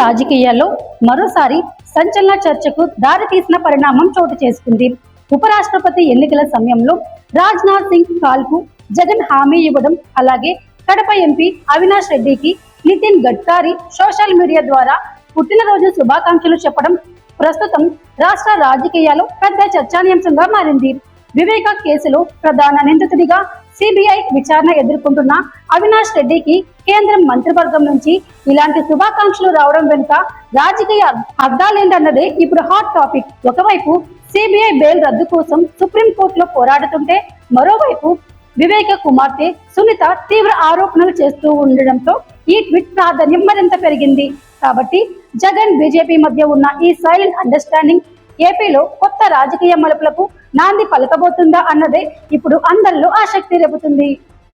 రాజకీయాల్లో మరోసారి సంచలన చర్చకు దారితీసిన పరిణామం చోటు చేసుకుంది. ఉపరాష్ట్రపతి ఎన్నికల సమయంలో రాజ్నాథ్ సింగ్ కాల్కు జగన్ హామీ ఇవ్వడం అలాగే కడప ఎంపీ అవినాష్ రెడ్డికి నితిన్ గడ్కరీ సోషల్ మీడియా ద్వారా పుట్టినరోజు శుభాకాంక్షలు చెప్పడం ప్రస్తుతం రాష్ట్ర రాజకీయాల్లో పెద్ద చర్చానీయాంశంగా మారింది. వివేక కేసులో ప్రధాన నిందితుడిగా సిబిఐ విచారణ ఎదుర్కొంటున్న అవినాష్ రెడ్డికి కేంద్రం మంత్రివర్గం నుంచి ఇలాంటి శుభాకాంక్షలు రావడం వెనుక రాజకీయ అర్థాలేంటన్నదే ఇప్పుడు హాట్ టాపిక్. ఒకవైపు సిబిఐ బెయిల్ రద్దు కోసం సుప్రీంకోర్టులో పోరాడుతుంటే మరోవైపు వివేక కుమార్తె సునీత తీవ్ర ఆరోపణలు చేస్తూ ఉండడంతో ఈ ట్వీట్ ప్రాధాన్యం మరింత పెరిగింది. కాబట్టి జగన్ బీజేపీ మధ్య ఉన్న ఈ సైలెంట్ అండర్స్టాండింగ్ ఏపీలో కొత్త రాజకీయ మలుపులకు నాంది పలకబోతుందా అన్నదే ఇప్పుడు అందరిలో ఆసక్తి రేపుతుంది.